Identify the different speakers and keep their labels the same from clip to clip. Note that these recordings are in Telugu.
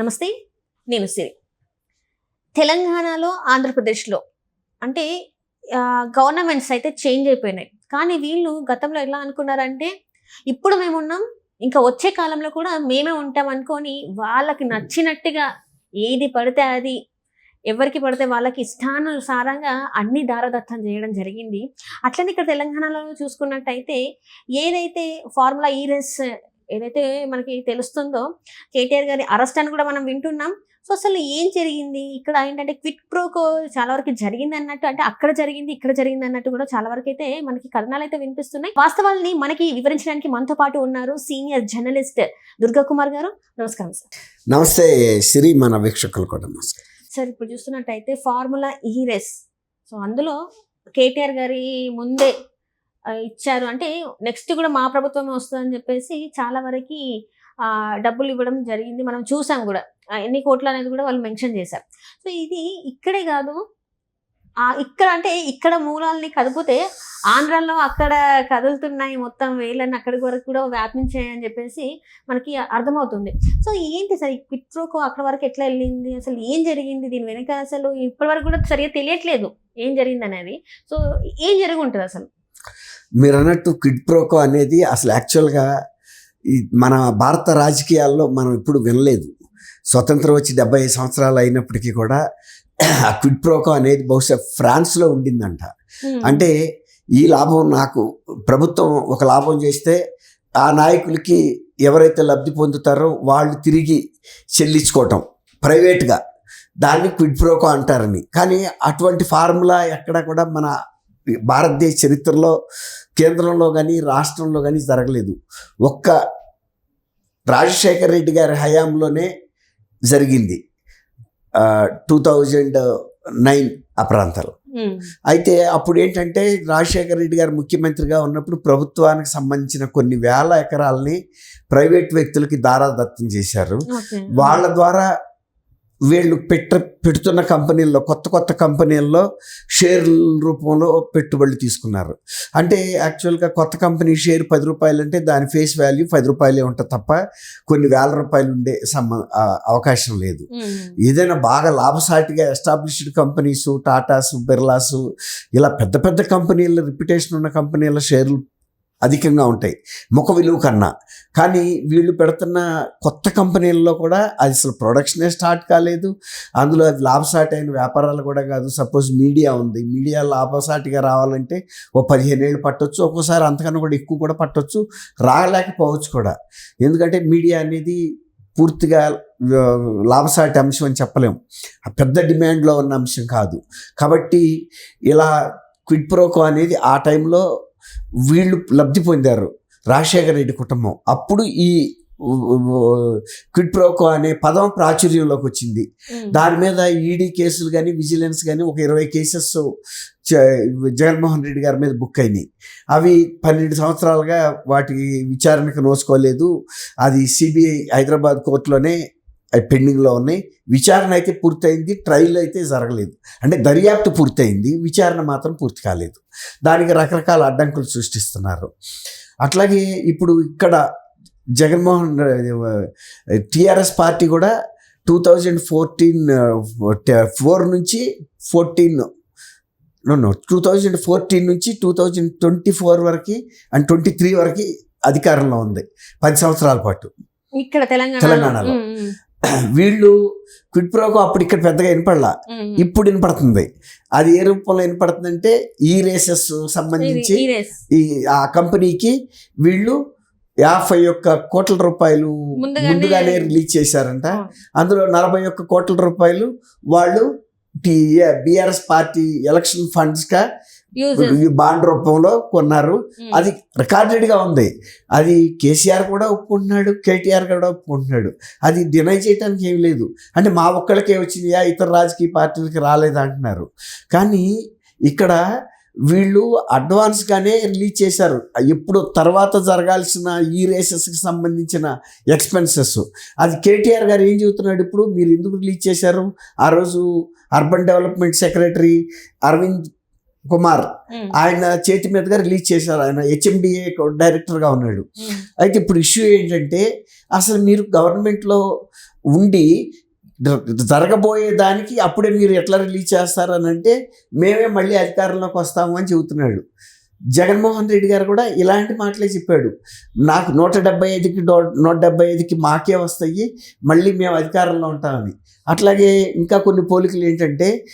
Speaker 1: నమస్తే నేను సిరి. తెలంగాణలో ఆంధ్రప్రదేశ్లో అంటే గవర్నమెంట్స్ అయితే చేంజ్ అయిపోయినాయి. కానీ వీళ్ళు గతంలో ఎలా అనుకున్నారంటే ఇప్పుడు మేము ఉన్నాం ఇంకా వచ్చే కాలంలో కూడా మేమే ఉంటాం అనుకొని వాళ్ళకి నచ్చినట్టుగా ఏది పడితే అది ఎవరికి పడితే వాళ్ళకి ఇష్టానుసారంగా అన్ని దారదత్తం చేయడం జరిగింది. అట్లనే ఇక్కడ తెలంగాణలో చూసుకున్నట్టయితే ఏదైతే ఫార్ములా ఈ రేస్ ఏదైతే మనకి తెలుస్తుందో కేటీఆర్ గారి అరెస్ట్ అని కూడా మనం వింటున్నాం. సో అసలు ఏం జరిగింది? ఇక్కడ ఏంటంటే క్విట్ ప్రోకో చాలా వరకు జరిగింది అన్నట్టు అంటే అక్కడ జరిగింది ఇక్కడ జరిగింది అన్నట్టు కూడా చాలా వరకు అయితే మనకి కథనాలు అయితే వినిపిస్తున్నాయి. వాస్తవాల్ని మనకి వివరించడానికి మనతో పాటు ఉన్నారు సీనియర్ జర్నలిస్ట్ దుర్గా కుమార్ గారు. నమస్కారం సార్.
Speaker 2: నమస్తే సిరి మన వీక్షకులు కూడా
Speaker 1: సార్ ఇప్పుడు చూస్తున్నట్టయితే ఫార్ములా ఈ రేస్. సో అందులో కేటీఆర్ గారి ముందే ఇచ్చారు. అంటే నెక్స్ట్ కూడా మా ప్రభుత్వమే వస్తుందని చెప్పేసి చాలా వరకు డబ్బులు ఇవ్వడం జరిగింది. మనం చూసాం కూడా. ఎన్ని కోట్లు అనేది కూడా వాళ్ళు మెన్షన్ చేశారు. సో ఇది ఇక్కడే కాదు. ఇక్కడ అంటే ఇక్కడ మూలాలని కదిపితే ఆంధ్రాలో అక్కడ కదులుతున్నాయి మొత్తం వేలని అక్కడి వరకు కూడా వ్యాపించాయి అని చెప్పేసి మనకి అర్థమవుతుంది. సో ఏంటి సార్ ఈ పిట్రోకో అక్కడ వరకు ఎట్లా వెళ్ళింది? అసలు ఏం జరిగింది? దీని వెనక అసలు ఇప్పటి వరకు కూడా సరిగా తెలియట్లేదు. ఏం జరిగింది అనేది సో ఏం జరిగి ఉంటుంది అసలు?
Speaker 2: మీరు అన్నట్టు క్విడ్ ప్రోకో అనేది అసలు యాక్చువల్గా ఈ మన భారత రాజకీయాల్లో మనం ఇప్పుడు వినలేదు. స్వతంత్రం వచ్చి డెబ్బై ఐదు సంవత్సరాలు అయినప్పటికీ కూడా ఆ క్విడ్ ప్రోకో అనేది బహుశా ఫ్రాన్స్లో ఉండిందంట. అంటే ఈ లాభం నాకు ప్రభుత్వం ఒక లాభం చేస్తే ఆ నాయకులకి ఎవరైతే లబ్ధి పొందుతారో వాళ్ళు తిరిగి చెల్లించుకోవటం ప్రైవేట్గా. దాన్ని క్విడ్ ప్రోకో అంటారని. కానీ అటువంటి ఫార్ములా ఎక్కడ కూడా మన భారతదేశ చరిత్రలో కేంద్రంలో కానీ రాష్ట్రంలో కానీ జరగలేదు. ఒక్క రాజశేఖర్ రెడ్డి గారి హయాంలోనే జరిగింది. టూ థౌజండ్ నైన్ ఆ ప్రాంతాలు. అయితే అప్పుడు ఏంటంటే రాజశేఖర రెడ్డి గారు ముఖ్యమంత్రిగా ఉన్నప్పుడు ప్రభుత్వానికి సంబంధించిన కొన్ని వేల ఎకరాలని ప్రైవేట్ వ్యక్తులకి దారాదత్తం చేశారు. వాళ్ళ ద్వారా వీళ్ళు పెట్ట పెడుతున్న కంపెనీల్లో కొత్త కొత్త కంపెనీల్లో షేర్ల రూపంలో పెట్టుబడులు తీసుకున్నారు. అంటే యాక్చువల్గా కొత్త కంపెనీ షేర్ పది రూపాయలు అంటే దాని ఫేస్ వాల్యూ పది రూపాయలే ఉంటుంది తప్ప కొన్ని వేల రూపాయలు ఉండే సంబ ఆ, అవకాశం లేదు. ఏదైనా బాగా లాభసాటిగా ఎస్టాబ్లిష్డ్ కంపెనీస్ టాటాస్ బిర్లాస్ ఇలా పెద్ద పెద్ద కంపెనీల రిప్యుటేషన్ ఉన్న కంపెనీల షేర్లు అధికంగా ఉంటాయి. ముఖ విలువ కన్నా. కానీ వీళ్ళు పెడుతున్న కొత్త కంపెనీల్లో కూడా అది అసలు ప్రొడక్షనే స్టార్ట్ కాలేదు. అందులో అది లాభసాటి అయిన వ్యాపారాలు కూడా కాదు. సపోజ్ మీడియా ఉంది. మీడియా లాభసాటిగా రావాలంటే ఓ పదిహేను ఏళ్ళు పట్టొచ్చు. ఒక్కోసారి అంతకన్నా కూడా ఎక్కువ కూడా పట్టొచ్చు. రాలేకపోవచ్చు కూడా. ఎందుకంటే మీడియా అనేది పూర్తిగా లాభసాటి అంశం అని చెప్పలేము పెద్ద డిమాండ్లో ఉన్న అంశం కాదు. కాబట్టి ఇలా క్విడ్ ప్రోకో అనేది ఆ టైంలో వీళ్ళు లబ్ధి పొందారు రాజశేఖర రెడ్డి కుటుంబం. అప్పుడు ఈ క్విడ్ ప్రోకో అనే పదం ప్రాచుర్యంలోకి వచ్చింది. దాని మీద ఈడీ కేసులు కానీ విజిలెన్స్ కానీ ఒక ఇరవై కేసెస్ జగన్మోహన్ రెడ్డి గారి మీద బుక్ అయినాయి. అవి పన్నెండు సంవత్సరాలుగా వాటి విచారణకు నోసుకోలేదు అది సిబిఐ హైదరాబాద్ కోర్టులోనే అవి పెండింగ్లో ఉన్నాయి. విచారణ అయితే పూర్తయింది ట్రయల్ అయితే జరగలేదు. అంటే దర్యాప్తు పూర్తయింది విచారణ మాత్రం పూర్తి కాలేదు. దానికి రకరకాల అడ్డంకులు సృష్టిస్తున్నారు. అట్లాగే ఇప్పుడు ఇక్కడ జగన్మోహన్ టిఆర్ఎస్ పార్టీ కూడా టూ థౌజండ్ ఫోర్టీన్ ఫోర్ నుంచి fourteen no two thousand fourteen నుంచి టూ థౌజండ్ ట్వంటీ ఫోర్ వరకు అండ్ ట్వంటీ త్రీ వరకు అధికారంలో ఉంది. పది సంవత్సరాల పాటు.
Speaker 1: ఇక్కడ తెలంగాణ
Speaker 2: తెలంగాణలో. వీళ్ళు క్విడ్ ప్రోకో అప్పుడు ఇక్కడ పెద్దగా వినపడలా. ఇప్పుడు వినపడుతుంది. అది ఏ రూపంలో వినపడుతుందంటే ఈ రేసెస్ సంబంధించి ఈ ఆ కంపెనీకి వీళ్ళు యాభై ఒక్క కోట్ల రూపాయలు
Speaker 1: ముందుగానే-
Speaker 2: రిలీజ్ చేశారంట. అందులో నలభై ఒక్క కోట్ల రూపాయలు వాళ్ళు బీఆర్ఎస్ పార్టీ ఎలక్షన్ ఫండ్స్గా ఈ బాండ్ రూపంలో కొన్నారు. అది రికార్డెడ్గా ఉంది. అది కేసీఆర్ కూడా ఒప్పుకుంటున్నాడు కేటీఆర్ కూడా ఒప్పుకుంటున్నాడు. అది డినై చేయడానికి ఏం లేదు. అంటే మా ఒక్కళ్ళకే వచ్చినాయా ఇతర రాజకీయ పార్టీలకి రాలేదు అంటున్నారు. కానీ ఇక్కడ వీళ్ళు అడ్వాన్స్గానే రిలీజ్ చేశారు. ఎప్పుడు తర్వాత జరగాల్సిన ఈ రేసెస్కి సంబంధించిన ఎక్స్పెన్సెస్. అది కేటీఆర్ గారు ఏం చెబుతున్నాడు ఇప్పుడు? మీరు ఎందుకు రిలీజ్ చేశారు? ఆ రోజు urban development secretary Aravind Kumar. ఆయన చేతి మీదుగా రిలీజ్ చేశారు. ఆయన హెచ్ఎండిఏ డైరెక్టర్గా ఉన్నాడు. అయితే ఇప్పుడు ఇష్యూ ఏంటంటే అసలు మీరు గవర్నమెంట్లో ఉండి జరగబోయే దానికి అప్పుడే మీరు ఎట్లా రిలీజ్ చేస్తారని అంటే మేమే మళ్ళీ అధికారంలోకి వస్తాము అని చెబుతున్నాడు. జగన్మోహన్ రెడ్డి గారు కూడా ఇలాంటి మాటలే చెప్పాడు. నాకు నూట డెబ్బై ఐదుకి డో- నూట డెబ్బై ఐదుకి మాకే వస్తాయి మళ్ళీ మేము అధికారంలో ఉంటామని. అట్లాగే ఇంకా కొన్ని పోలికలు ఏంటంటే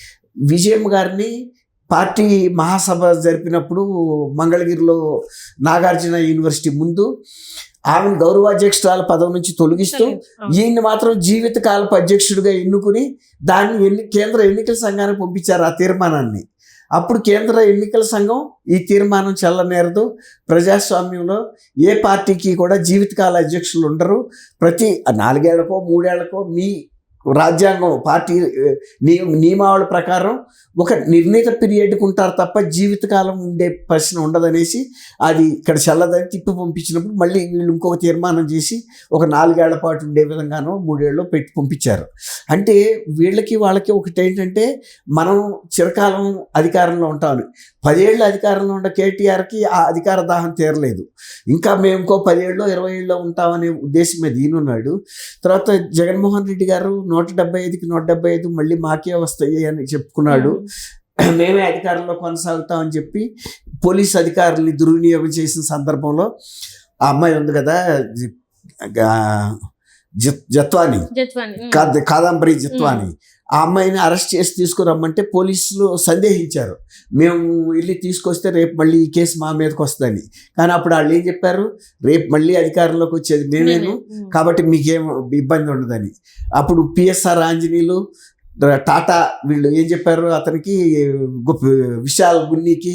Speaker 2: విజయం గారిని పార్టీ మహాసభ జరిపినప్పుడు మంగళగిరిలో నాగార్జున యూనివర్సిటీ ముందు ఆమెను గౌరవాధ్యక్షురాల పదవి నుంచి తొలగిస్తూ ఈయన్ని మాత్రం జీవితకాలపు అధ్యక్షుడిగా ఎన్నుకుని దాన్ని ఎన్ని కేంద్ర ఎన్నికల సంఘానికి పంపించారు ఆ తీర్మానాన్ని. అప్పుడు కేంద్ర ఎన్నికల సంఘం ఈ తీర్మానం చెల్లనేరదు. ప్రజాస్వామ్యంలో ఏ పార్టీకి కూడా జీవితకాల అధ్యక్షులు ఉండరు. ప్రతి నాలుగేళ్ళకో మూడేళ్ళకో మీ రాజ్యాంగం పార్టీ నియ- నియమావళి ప్రకారం ఒక నిర్ణీత పీరియడ్కి ఉంటారు తప్ప జీవితకాలం ఉండే ప్రశ్న ఉండదనేసి అది ఇక్కడ చల్లదని తిప్పి పంపించినప్పుడు మళ్ళీ వీళ్ళు ఇంకొక తీర్మానం చేసి ఒక నాలుగేళ్ళ పాటు ఉండే విధంగానో మూడేళ్ళు పెట్టి పంపించారు. అంటే వీళ్ళకి వాళ్ళకి ఒకటి ఏంటంటే మనం చిరకాలం అధికారంలో ఉంటామని పదేళ్ళు అధికారంలో ఉన్న కేటీఆర్కి ఆ అధికార దాహం తీరలేదు. ఇంకా మేము ఇంకో పదేళ్ళు ఇరవై ఏళ్ళు ఉంటామనే ఉద్దేశం మీద ఈయనున్నాడు. తర్వాత జగన్మోహన్ రెడ్డి గారు నూట డెబ్బై ఐదుకి నూట డెబ్బై ఐదు మళ్ళీ మాకే వస్తాయి అని చెప్పుకున్నాడు. మేమే అధికారంలో కొనసాగుతామని చెప్పి పోలీస్ అధికారుల్ని దుర్వినియోగం చేసిన సందర్భంలో ఆ అమ్మాయి ఉంది కదా జత్వాని.
Speaker 1: జత్వాని.
Speaker 2: కాద కాదంబరి జత్వాని. ఆ అమ్మాయిని అరెస్ట్ చేసి తీసుకురమ్మంటే పోలీసులు సందేహించారు. మేము వెళ్ళి తీసుకొస్తే రేపు మళ్ళీ ఈ కేసు మా మీదకి వస్తుందని. కానీ అప్పుడు వాళ్ళు ఏం చెప్పారు? రేపు మళ్ళీ అధికారంలోకి వచ్చేది మేమేను. కాబట్టి మీకేం ఇబ్బంది ఉండదని. అప్పుడు పిఎస్ఆర్ ఆంజనేయులు టాటా వీళ్ళు ఏం చెప్పారు? అతనికి విశాల్ గున్నీకి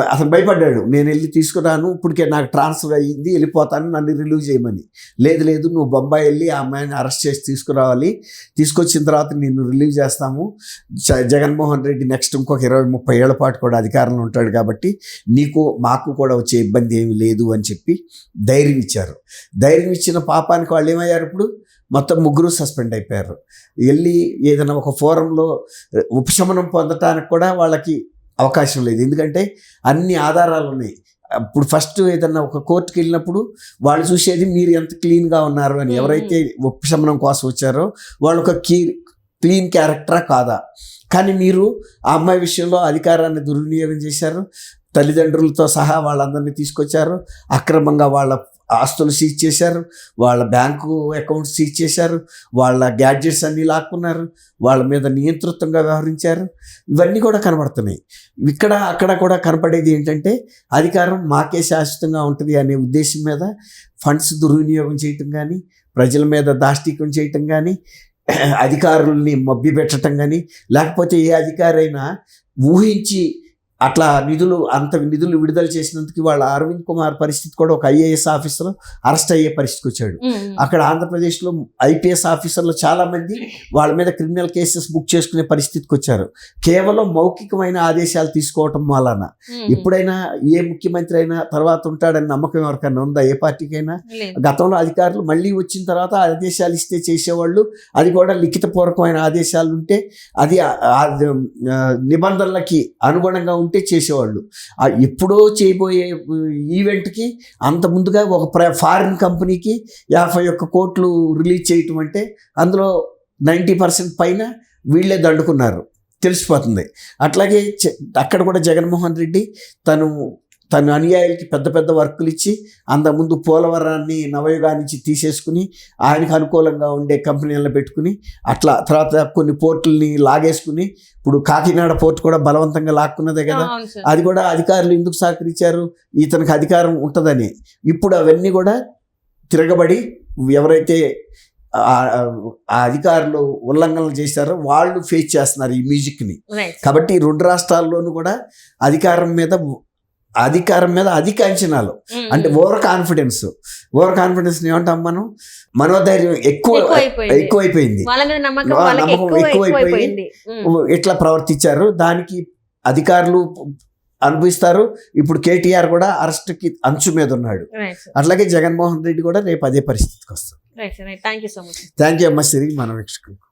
Speaker 2: అతను భయపడ్డాడు. నేను వెళ్ళి తీసుకురాను ఇప్పటికే నాకు ట్రాన్స్ఫర్ అయ్యింది వెళ్ళిపోతాను నన్ను రిలీవ్ చేయమని. లేదు లేదు నువ్వు బొంబాయి వెళ్ళి ఆ అమ్మాయిని అరెస్ట్ చేసి తీసుకురావాలి. తీసుకొచ్చిన తర్వాత నిన్ను రిలీవ్ చేస్తాము. జ- జగన్మోహన్ రెడ్డి నెక్స్ట్ ఇంకొక ఇరవై ముప్పై ఏళ్ళ పాటు కూడా అధికారంలో ఉంటాడు కాబట్టి నీకు మాకు కూడా వచ్చే ఇబ్బంది ఏమి లేదు అని చెప్పి ధైర్యం ఇచ్చారు. ధైర్యం ఇచ్చిన పాపానికి వాళ్ళు ఏమయ్యారు ఇప్పుడు? మొత్తం ముగ్గురు సస్పెండ్ అయిపోయారు. వెళ్ళి ఏదైనా ఒక ఫోరంలో ఉపశమనం పొందటానికి కూడా వాళ్ళకి అవకాశం లేదు. ఎందుకంటే అన్ని ఆధారాలు ఉన్నాయి. ఇప్పుడు ఫస్ట్ ఏదన్నా ఒక కోర్టుకి వెళ్ళినప్పుడు వాళ్ళు చూసేది మీరు ఎంత క్లీన్గా ఉన్నారు అని. ఎవరైతే ఉపశమనం కోసం వచ్చారో వాళ్ళు ఒక కీ క్లీన్ క్యారెక్టరా కాదా? కానీ మీరు ఆ అమ్మాయి విషయంలో అధికారాన్ని దుర్వినియోగం చేశారు. తల్లిదండ్రులతో సహా వాళ్ళందరినీ తీసుకొచ్చారు. అక్రమంగా వాళ్ళ ఆస్తులు సీజ్ చేశారు వాళ్ళ బ్యాంకు అకౌంట్ సీజ్ చేశారు వాళ్ళ గ్యాడ్జెట్స్ అన్నీ లాక్కున్నారు వాళ్ళ మీద నియంతృత్వంగా వ్యవహరించారు. ఇవన్నీ కూడా కనబడుతున్నాయి. ఇక్కడ అక్కడ కూడా కనపడేది ఏంటంటే అధికారం మాకే శాశ్వతంగా ఉంటుంది అనే ఉద్దేశం మీద ఫండ్స్ దుర్వినియోగం చేయటం కానీ ప్రజల మీద దాష్టీకం చేయటం కానీ అధికారుల్ని మభ్యపెట్టడం కానీ లేకపోతే ఏ అధికారైనా ఊహించి అట్లా నిధులు అంత నిధులు విడుదల చేసినందుకు వాళ్ళ అరవింద్ కుమార్ పరిస్థితి కూడా ఒక ఐఏఎస్ ఆఫీసర్ అరెస్ట్ అయ్యే పరిస్థితికి వచ్చాడు. అక్కడ ఆంధ్రప్రదేశ్లో ఐపీఎస్ ఆఫీసర్లు చాలా మంది వాళ్ళ మీద క్రిమినల్ కేసెస్ బుక్ చేసుకునే పరిస్థితికి వచ్చారు. కేవలం మౌఖికమైన ఆదేశాలు తీసుకోవటం వలన ఎప్పుడైనా ఏ ముఖ్యమంత్రి అయినా తర్వాత ఉంటాడని నమ్మకం ఎవరికైనా ఉందా? ఏ పార్టీకైనా? గతంలో అధికారులు మళ్ళీ వచ్చిన తర్వాత ఆదేశాలు ఇస్తే చేసేవాళ్ళు అది కూడా లిఖితపూర్వకమైన ఆదేశాలు ఉంటే అది నిబంధనలకి అనుగుణంగా ఉంటే చేసేవాళ్ళు. ఎప్పుడో చేయబోయే ఈవెంట్కి అంత ముందుగా ఒక ప్ర ఫారిన్ కంపెనీకి యాభై ఒక్క కోట్లు రిలీజ్ చేయటం అంటే అందులో నైంటీ పర్సెంట్ పైన వీళ్ళే దండుకున్నారు. తెలిసిపోతుంది. అట్లాగే చె- అక్కడ కూడా జగన్మోహన్ రెడ్డి తను తన అనుయాయులకి పెద్ద పెద్ద వర్కులు ఇచ్చి అంతకుముందు పోలవరాన్ని నవయుగా నుంచి తీసేసుకుని ఆయనకు అనుకూలంగా ఉండే కంపెనీలను పెట్టుకుని అట్లా తర్వాత కొన్ని పోర్టుల్ని లాగేసుకుని ఇప్పుడు కాకినాడ పోర్ట్ కూడా బలవంతంగా లాక్కున్నదే కదా. అది కూడా అధికారులు ఎందుకు సహకరించారు? ఇతనికి అధికారం ఉంటుందని. ఇప్పుడు అవన్నీ కూడా తిరగబడి ఎవరైతే ఆ- అధికారులు ఉల్లంఘనలు చేశారో వాళ్ళు ఫేస్ చేస్తున్నారు ఈ మ్యూజిక్ని. కాబట్టి రెండు రాష్ట్రాల్లోనూ కూడా అధికారం మీద అధికారం మీద అధిక అంచనాలు అంటే ఓవర్ కాన్ఫిడెన్స్. ఓవర్ కాన్ఫిడెన్స్ ఏమంటాం మనం? మనోధైర్యం ఎక్కువ ఎక్కువైపోయింది.
Speaker 1: నమ్మకం ఎక్కువైపోయింది.
Speaker 2: ఎట్లా ప్రవర్తించారు? దానికి అధికారులు అనుభవిస్తారు. ఇప్పుడు కేటీఆర్ కూడా అరెస్ట్కి అంచు మీద ఉన్నాడు. అట్లాగే జగన్మోహన్ రెడ్డి కూడా రేపు అదే పరిస్థితికి
Speaker 1: సార్
Speaker 2: థ్యాంక్ యూ అమ్మ సిరి మన వీక్షకులకు.